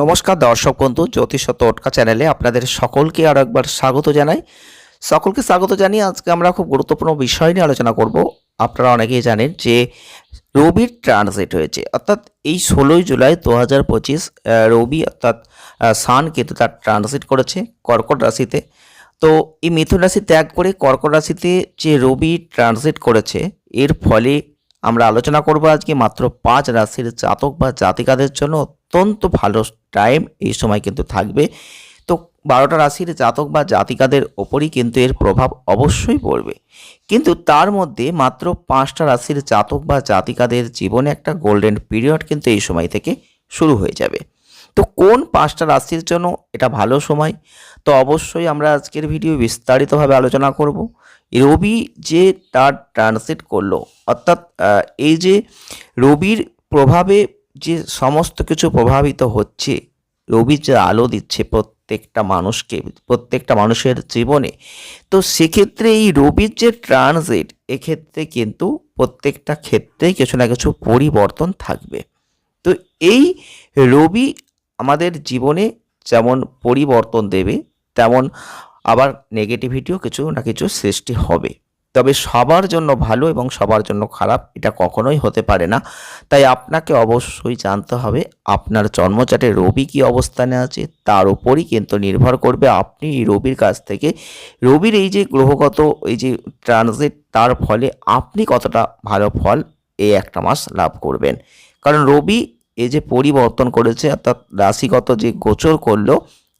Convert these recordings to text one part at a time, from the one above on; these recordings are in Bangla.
নমস্কার, দর্শক বন্ধু, জ্যোতিষ টোটকা চ্যানেলে আপনাদের সকলকে আরও একবার স্বাগত জানাই। সকলকে স্বাগত জানিয়ে আজকে আমরা খুব গুরুত্বপূর্ণ বিষয় নিয়ে আলোচনা করব। আপনারা অনেকেই জানেন যে রবির ট্রানজিট হয়েছে, অর্থাৎ এই ষোলোই জুলাই দু হাজার পঁচিশ রবি অর্থাৎ সান কিন্তু তার ট্রানজিট করেছে কর্কট রাশিতে। তো এই মিথুন রাশি ত্যাগ করে কর্কট রাশিতে যে রবি ট্রানজিট করেছে, এর ফলে আমরা আলোচনা করব আজকে মাত্র পাঁচ রাশির জাতক বা জাতিকাদের জন্য অত্যন্ত ভালো টাইম এই সময় কিন্তু থাকবে। তো বারোটা রাশির জাতক বা জাতিকাদের ওপরই কিন্তু এর প্রভাব অবশ্যই পড়বে। কিন্তু তার মধ্যে মাত্র পাঁচটা রাশির জাতক বা জাতিকাদের জীবনে একটা গোল্ডেন পিরিয়ড কিন্তু এই সময় থেকে শুরু হয়ে যাবে। তো কোন পাঁচটা রাশির জন্য এটা ভালো সময়? তো অবশ্যই আমরা আজকের ভিডিও বিস্তারিতভাবে আলোচনা করব। রবি যে তার ট্রানসিট করল, অর্থাৎ এই যে রবির প্রভাবে যে সমস্ত কিছু প্রভাবিত হচ্ছে, রবি যে আলো দিচ্ছে প্রত্যেকটা মানুষকে, প্রত্যেকটা মানুষের জীবনে, তো সেক্ষেত্রে এই রবির যে ট্রানজিট এক্ষেত্রে কিন্তু প্রত্যেকটা ক্ষেত্রেই কিছু না কিছু পরিবর্তন থাকবে। তো এই রবি আমাদের জীবনে যেমন পরিবর্তন দেবে, তেমন আবার নেগেটিভিটিও কিছু না কিছু সৃষ্টি হবে। তবে সবার জন্য ভালো এবং সবার জন্য খারাপ এটা কখনোই হতে পারে না। তাই আপনাকে অবশ্যই জানতে হবে, আপনার জন্মচাটে রবি কী অবস্থানে আছে, তার উপরই কিন্তু নির্ভর করবে আপনি এই রবির কাছ থেকে। রবির এই যে গ্রহগত, এই যে ট্রানজিট তার ফলে আপনি কতটা ভালো ফল এই একটা মাস লাভ করবেন। কারণ রবি এই যে পরিবর্তন করেছে, অর্থাৎ রাশিগত যে গোচর করল,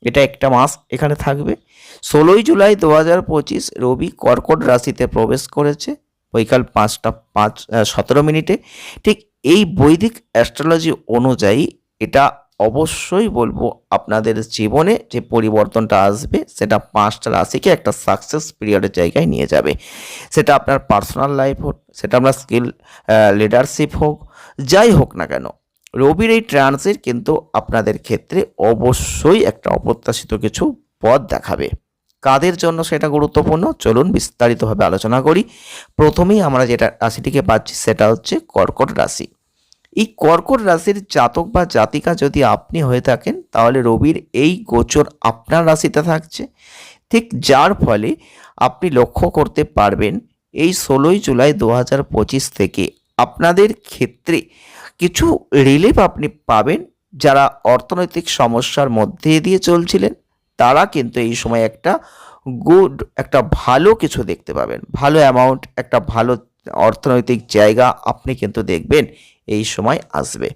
এটা একটা মাস এখানে থাকবে। ষোলোই জুলাই দু হাজার পঁচিশ রবি কর্কট রাশিতে প্রবেশ করেছে। বৈকাল পাঁচটা পাঁচ সতেরো মিনিটে। ঠিক এই বৈদিক অ্যাস্ট্রোলজি অনুযায়ী এটা অবশ্যই বলব আপনাদের জীবনে যে পরিবর্তনটা আসবে, সেটা পাঁচটা রাশিকে একটা সাকসেস পিরিয়ডের জায়গায় নিয়ে যাবে। সেটা আপনার পার্সোনাল লাইফ হোক, সেটা আপনার স্কিল লিডারশিপ হোক, যাই হোক না কেন, রবির এই ট্রান্সিট কিন্তু আপনাদের ক্ষেত্রে অবশ্যই একটা অপ্রত্যাশিত কিছু পথ দেখাবে। কাদের জন্য সেটা গুরুত্বপূর্ণ? চলুন বিস্তারিতভাবে আলোচনা করি। প্রথমেই আমরা যেটা রাশিটিকে পাচ্ছি সেটা হচ্ছে কর্কট রাশি। এই কর্কট রাশির জাতক বা জাতিকা যদি আপনি হয়ে থাকেন, তাহলে রবির এই গোচর আপনার রাশিতে থাকছে। ঠিক যার ফলে আপনি লক্ষ্য করতে পারবেন, এই ষোলোই জুলাই দু হাজার পঁচিশ থেকে আপনাদের ক্ষেত্রে কিছু রিলিফ আপনি পাবেন যারা অর্থনৈতিক সমস্যার মধ্যে দিয়ে চলছিলেন। তারা কিন্তু এই সময় একটা গুড একটা ভালো কিছু দেখতে পাবেন। ভালো অ্যামাউন্ট একটা ভালো অর্থনৈতিক জায়গা আপনি কিন্তু দেখবেন এই সময় আসবে।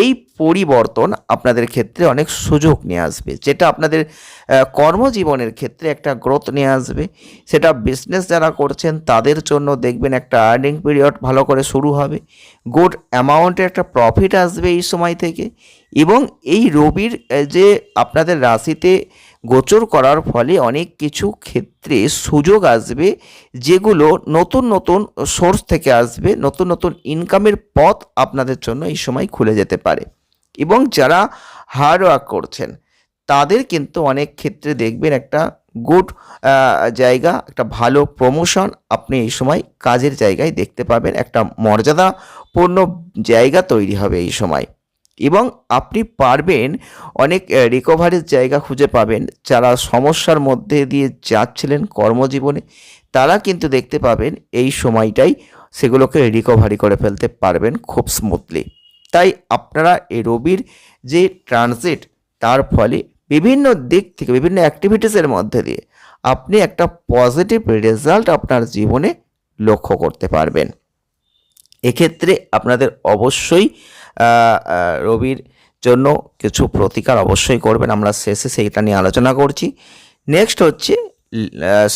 এই পরিবর্তন আপনাদের ক্ষেত্রে অনেক সুযোগ নিয়ে আসবে। যেটা আপনাদের কর্মজীবনের ক্ষেত্রে একটা গ্রোথ নিয়ে আসবে। সেটা বিজনেস যারা করছেন, তাদের জন্য দেখবেন একটা আর্নিং পিরিয়ড ভালো করে শুরু হবে। গুড অ্যামাউন্টের একটা প্রফিট আসবে এই সময় থেকে। এবং এই রবির যে আপনাদের রাশিতে গোচর করার ফলে অনেক কিছু ক্ষেত্রে সুযোগ আসবে যেগুলো নতুন নতুন সোর্স থেকে আসবে, নতুন নতুন ইনকামের পথ আপনাদের জন্য এই সময় খুলে যেতে পারে। এবং যারা হার্ড ওয়ার্ক করছেন, তাদের কিন্তু অনেক ক্ষেত্রে দেখবেন একটা গুড জায়গা, একটা ভালো প্রমোশন আপনি এই সময় কাজের জায়গায় দেখতে পাবেন। একটা মর্যাদাপূর্ণ জায়গা তৈরি হবে এই সময়। এবং আপনি পারবেন অনেক রিকভারির জায়গা খুঁজে পাবেন। যারা সমস্যার মধ্যে দিয়ে যাচ্ছিলেন কর্মজীবনে, তারা কিন্তু দেখতে পাবেন এই সময়টাই সেগুলোকে রিকভারি করে ফেলতে পারবেন খুব স্মুথলি তাই আপনারা এই রবির যে ট্রানজিট তার ফলে বিভিন্ন দিক থেকে, বিভিন্ন অ্যাক্টিভিটিসের মধ্যে দিয়ে আপনি একটা পজিটিভ রেজাল্ট আপনার জীবনে লক্ষ্য করতে পারবেন। এক্ষেত্রে আপনাদের অবশ্যই রবির জন্য কিছু প্রতিকার অবশ্যই করবেন। আমরা শেষে সেইটা নিয়ে আলোচনা করছি। নেক্সট হচ্ছে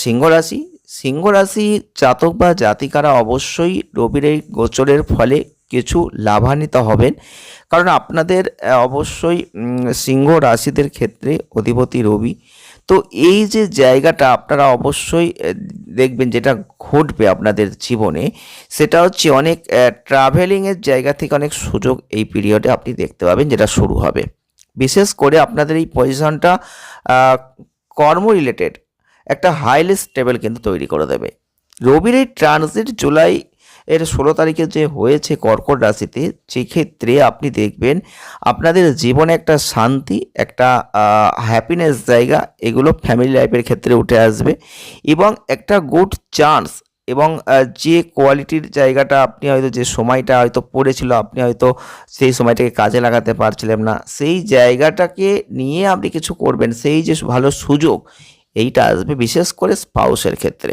সিংহ রাশি। সিংহ রাশি জাতক বা জাতিকারা অবশ্যই রবির এই গোচরের ফলে কিছু লাভান্বিত হবেন। কারণ আপনাদের অবশ্যই সিংহ রাশিদের ক্ষেত্রে অধিপতি রবি তো এই যে জায়গাটা আপনারা অবশ্যই দেখবেন যেটা ঘটবে আপনাদের জীবনে, সেটা হচ্ছে অনেক ট্রাভেলিংয়ের জায়গা থেকে অনেক সুযোগ এই পিরিয়ডে আপনি দেখতে পাবেন যেটা শুরু হবে। বিশেষ করে আপনাদের এই পজিশনটা কর্ম রিলেটেড একটা হাইলি স্টেবল কিন্তু তৈরি করে দেবে। রবির এই ট্রানজিট জুলাই এর ষোলো তারিখে যে হয়েছে কর্কট রাশিতে, সেক্ষেত্রে আপনি দেখবেন আপনাদের জীবনে একটা শান্তি, একটা হ্যাপিনেস জায়গা, এগুলো ফ্যামিলি লাইফের ক্ষেত্রে উঠে আসবে এবং একটা গুড চান্স এবং যে কোয়ালিটির জায়গাটা আপনি হয়তো যে সময়টা হয়তো পড়েছিল, আপনি হয়তো সেই সময়টাকে কাজে লাগাতে পারছিলেন না, সেই জায়গাটাকে নিয়ে আপনি কিছু করবেন, সেই যে ভালো সুযোগ, এইটা আসবে বিশেষ করে স্পাউসের ক্ষেত্রে।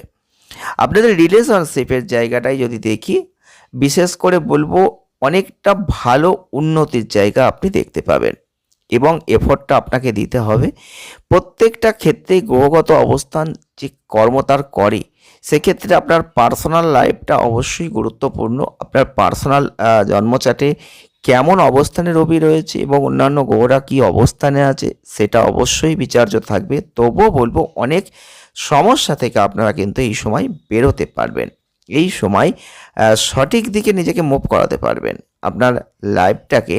আপনাদের রিলেশনশিপের জায়গাটাই যদি দেখি, বিশেষ করে বলব অনেকটা ভালো উন্নতির জায়গা আপনি দেখতে পাবেন এবং এফোর্টটা আপনাকে দিতে হবে। প্রত্যেকটা ক্ষেত্রেই গ্রহগত অবস্থান যে কর্ম তার করে, সেক্ষেত্রে আপনার পার্সোনাল লাইফটা অবশ্যই গুরুত্বপূর্ণ। আপনার পার্সোনাল জন্মচাটে কেমন অবস্থানে রবি রয়েছে এবং অন্যান্য গ্রহরা কী অবস্থানে আছে, সেটা অবশ্যই বিচার্য থাকবে। তবুও বলব অনেক সমস্যা থেকে আপনারা কিন্তু এই সময় বেরোতে পারবেন। এই সময় সঠিক দিকে নিজেকে মুভ করাতে পারবেন। আপনার লাইফটাকে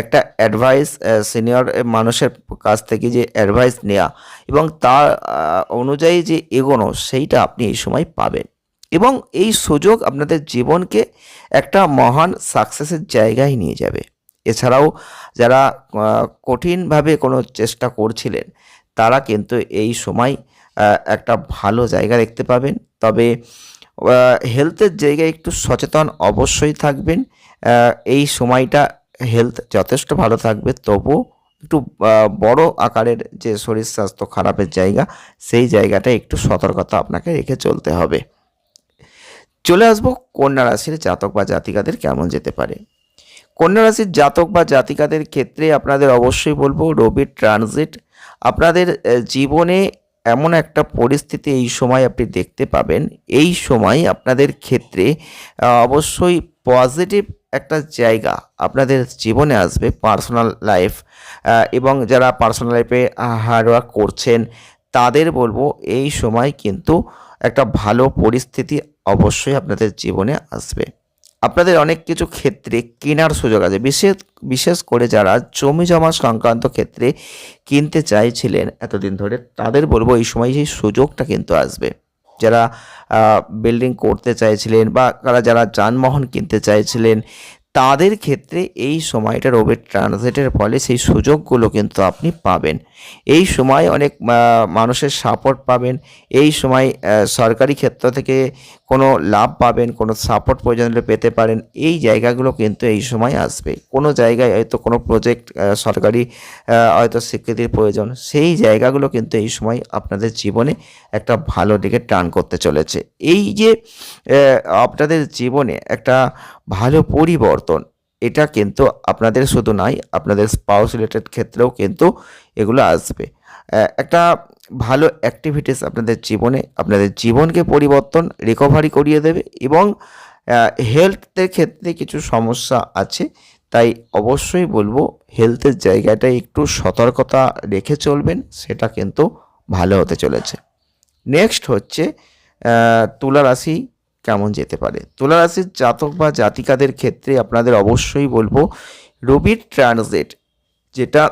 একটা অ্যাডভাইস সিনিয়র মানুষের কাছ থেকে যে অ্যাডভাইস নেওয়া এবং তার অনুযায়ী যে এগোনো সেইটা আপনি এই সময় পাবেন। এবং এই সুযোগ আপনাদের জীবনকে একটা মহান সাকসেসের জায়গায় নিয়ে যাবে। এছাড়াও যারা কঠিনভাবে কোনো চেষ্টা করছিলেন, তারা কিন্তু এই সময় একটা ভালো জায়গা দেখতে পাবেন। তবে হেলথের জায়গায় একটু সচেতন অবশ্যই থাকবেন। এই সময়টা হেলথ যথেষ্ট ভালো থাকবে। তবু একটু বড় আকারের যে শরীর স্বাস্থ্য খারাপের জায়গা, সেই জায়গাটা একটু সতর্কতা আপনাকে রেখে চলতে হবে। চলে আসব কন্যা রাশির জাতক বা জাতিকাদের কেমন যেতে পারে। কন্যা রাশির জাতক বা জাতিকাদের ক্ষেত্রে আপনাদের অবশ্যই বলব রবির ট্রানজিট আপনাদের জীবনে এমন একটা পরিস্থিতি এই সময় আপনি দেখতে পাবেন। এই সময় আপনাদের ক্ষেত্রে অবশ্যই পজিটিভ একটা জায়গা আপনাদের জীবনে আসবে পার্সোনাল লাইফ এবং যারা পার্সোনাল লাইফে হার্ডওয়ার্ক করছেন, তাদের বলব এই সময় কিন্তু একটা ভালো পরিস্থিতি অবশ্যই আপনাদের জীবনে আসবে। আপনাদের অনেক কিছু ক্ষেত্রে কেনার সুযোগ আছে। বিশেষ বিশেষ করে যারা জমি জমা সংক্রান্ত ক্ষেত্রে কিনতে চাইছিলেন এতদিন ধরে, তাদের বলব এই সময় সেই সুযোগটা কিন্তু আসবে। যারা বিল্ডিং করতে চাইছিলেন বা তারা যারা যানবাহন কিনতে চাইছিলেন, তাদের ক্ষেত্রে এই সময়টা রবির ট্রানজিটের ফলে সেই সুযোগগুলো কিন্তু আপনি পাবেন। এই সময় অনেক মানুষের সাপোর্ট পাবেন। এই সময় সরকারি ক্ষেত্র থেকে কোনো লাভ পাবেন, কোনো সাপোর্ট প্রয়োজন হলে পেতে পারেন। এই জায়গাগুলো কিন্তু এই সময় আসবে। কোনো জায়গায় হয়তো কোনো প্রজেক্ট সরকারি হয়তো স্বীকৃতির প্রয়োজন। সেই জায়গাগুলো কিন্তু এই সময় আপনাদের জীবনে একটা ভালো দিকে টান করতে চলেছে। এই যে আপনাদের জীবনে একটা ভালো পরিবর্তন এটা কিন্তু আপনাদের শুধু নয়, আপনাদের স্পাউস রিলেটেড ক্ষেত্রেও কিন্তু এগুলো আসবে। একটা ভালো অ্যাক্টিভিটিস আপনাদের জীবনে, আপনাদের জীবনকে পরিবর্তন রিকভারি করিয়ে দেবে এবং হেলথের ক্ষেত্রে কিছু সমস্যা আছে, তাই অবশ্যই বলব হেলথের জায়গাটায় একটু সতর্কতা রেখে চলবেন, সেটা কিন্তু ভালো হতে চলেছে। নেক্সট হচ্ছে তুলা রাশি কেমন যেতে পারে? তুলা রাশির জাতক বা জাতিকাদের ক্ষেত্রে আপনাদের অবশ্যই বলব রবির ট্রানজিট যেটা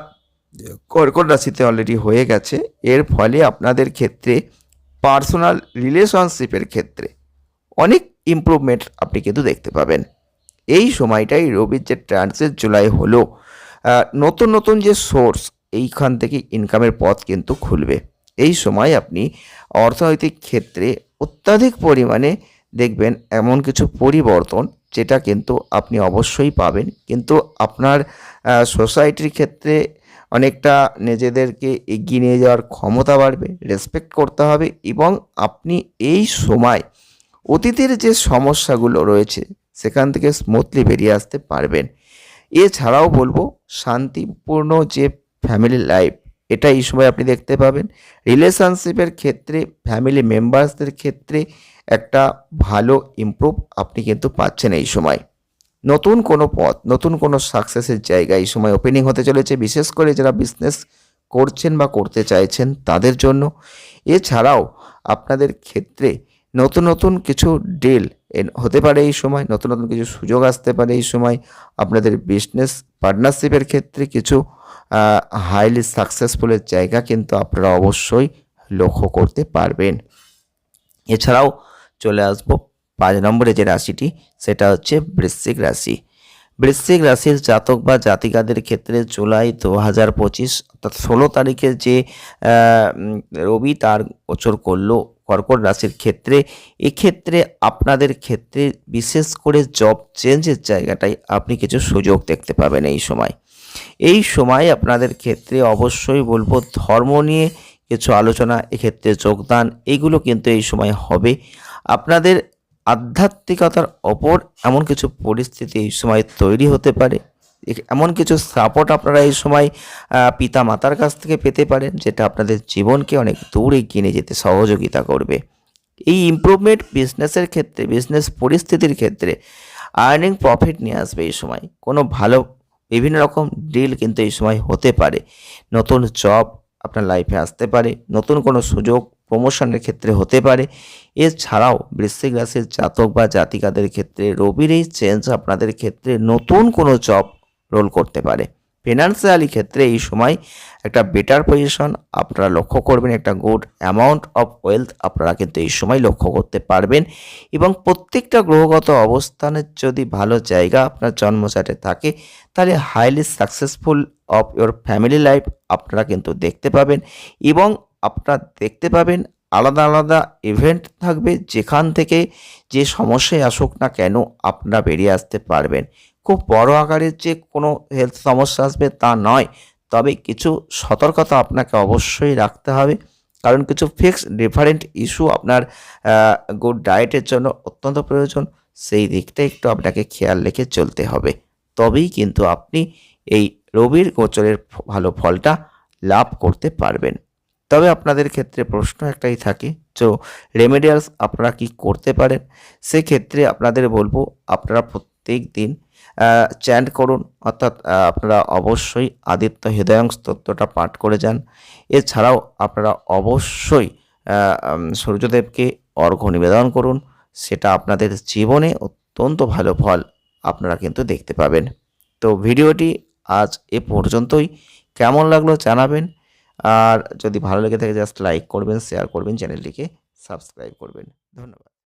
কর্কট রাশিতে অলরেডি হয়ে গেছে। এর ফলে আপনাদের ক্ষেত্রে পার্সোনাল রিলেশনশিপের ক্ষেত্রে অনেক ইমপ্রুভমেন্ট আপনি কিন্তু দেখতে পাবেন। এই সময়টাই রবির যে ট্রানজিট জুলাই হলো নতুন নতুন যে সোর্স এইখান থেকে ইনকামের পথ কিন্তু খুলবে। এই সময় আপনি অর্থনৈতিক ক্ষেত্রে অত্যাধিক পরিমাণে দেখবেন এমন কিছু পরিবর্তন যেটা কিন্তু আপনি অবশ্যই পাবেন। কিন্তু আপনার সোসাইটির ক্ষেত্রে অনেকটা নিজেদেরকে এগিয়ে নিয়ে যাওয়ার ক্ষমতা বাড়বে রেসপেক্ট করতে হবে এবং আপনি এই সময় অতীতের যে সমস্যাগুলো রয়েছে সেখান থেকে স্মুথলি বেরিয়ে আসতে পারবেন। এছাড়াও বলব শান্তিপূর্ণ যে ফ্যামিলি লাইফ এটা এই সময় আপনি দেখতে পাবেন। রিলেশনশিপের ক্ষেত্রে, ফ্যামিলি মেম্বার্সদের ক্ষেত্রে একটা ভালো ইমপ্রুভ আপনি কিন্তু পাচ্ছেন এই সময়। নতুন কোনো পথ, নতুন কোনো সাকসেসের জায়গা এই সময় ওপেনিং হতে চলেছে। বিশেষ করে যারা বিজনেস করছেন বা করতে চাইছেন তাদের জন্য। এছাড়াও আপনাদের ক্ষেত্রে নতুন নতুন কিছু ডিল হতে পারে এই সময়, নতুন নতুন কিছু সুযোগ আসতে পারে এই সময়। আপনাদের বিজনেস পার্টনারশিপের ক্ষেত্রে কিছু হাইলি সাকসেসফুলের জায়গা কিন্তু আপনারা অবশ্যই লক্ষ্য করতে পারবেন। এছাড়াও চলে আসব পাঁচ নম্বরে যে রাশিটি, সেটা হচ্ছে বৃশ্চিক রাশি। বৃশ্চিক রাশির জাতক বা জাতিকাদের ক্ষেত্রে জুলাই দু হাজার পঁচিশ অর্থাৎ ষোলো তারিখের যে রবি তার গোচর করল কর্কট রাশির ক্ষেত্রে, এক্ষেত্রে আপনাদের ক্ষেত্রে বিশেষ করে জব চেঞ্জের জায়গাটায় আপনি কিছু সুযোগ দেখতে পাবেন এই সময়। এই সময় আপনাদের ক্ষেত্রে অবশ্যই বলব ধর্ম নিয়ে কিছু আলোচনা, এক্ষেত্রে যোগদান, এগুলো কিন্তু এই সময় হবে। আপনাদের আধ্যাত্মিকতার ওপর এমন কিছু পরিস্থিতি এই সময় তৈরি হতে পারে। এমন কিছু সাপোর্ট আপনারা এই সময় পিতা মাতার কাছ থেকে পেতে পারেন, যেটা আপনাদের জীবনকে অনেক দূরে নিয়ে যেতে সহযোগিতা করবে। এই ইমপ্রুভমেন্ট বিজনেসের ক্ষেত্রে বিজনেস পরিস্থিতির ক্ষেত্রে আর্নিং প্রফিট নিয়ে আসবে এই সময়। কোনো ভালো বিভিন্ন রকম ডিল কিন্তু এই সময় হতে পারে। নতুন জব আপনার লাইফে আসতে পারে, নতুন কোনো সুযোগ প্রমোশনের ক্ষেত্রে হতে পারে। এছাড়াও বৃশ্চিক রাশির জাতক বা জাতিকাদের ক্ষেত্রে রবির এই চেঞ্জ আপনাদের ক্ষেত্রে নতুন কোনো জব রোল করতে পারে। ফিনান্সিয়ালি ক্ষেত্রে এই সময় একটা বেটার পজিশন আপনারা লক্ষ্য করবেন, একটা গুড অ্যামাউন্ট অফ ওয়েলথ আপনারা কিন্তু এই সময় লক্ষ্য করতে পারবেন এবং প্রত্যেকটা গ্রহগত অবস্থানের যদি ভালো জায়গা আপনার জন্মচাটে থাকে, তাহলে highly successful of your family life আপনারা কিন্তু দেখতে পাবেন এবং আপনারা দেখতে পাবেন আলাদা আলাদা ইভেন্ট থাকবে যেখান থেকে যে সমস্যায় আসুক না কেন আপনারা বেরিয়ে আসতে পারবেন। খুব বড় আকারের যে কোনো হেলথ সমস্যা আসবে তা নয়। তবে কিছু সতর্কতা আপনাকে অবশ্যই রাখতে হবে। কারণ কিছু ফিক্সড ডিফারেন্ট ইস্যু আপনার গুড ডায়েটের জন্য অত্যন্ত প্রয়োজন। সেই দিকটা একটু আপনাকে খেয়াল রেখে চলতে হবে। তবেই কিন্তু আপনি এই রবির গোচরের ভালো ফলটা লাভ করতে পারবেন। তবে আপনাদের ক্ষেত্রে প্রশ্ন একটাই থাকে, তো রেমেডিয়ালস আপনারা কি করতে পারেন? সেক্ষেত্রে আপনাদের বলব, আপনারা প্রত্যেক দিন চ্যান্ট করুন। অর্থাৎ আপনারা অবশ্যই আদিত্য হৃদয়ং স্তোত্রটা পাঠ করে যান। এছাড়াও আপনারা অবশ্যই সূর্যদেবকে অর্ঘ্য নিবেদন করুন। সেটা আপনাদের জীবনে অত্যন্ত ভালো ফল আপনারা কিন্তু দেখতে পাবেন। তো ভিডিওটি আজ এ পর্যন্তই। কেমন লাগল জানাবেন। আর যদি ভালো লেগে থাকে জাস্ট লাইক করবেন শেয়ার করবেন চ্যানেলটিকে সাবস্ক্রাইব করবেন। ধন্যবাদ।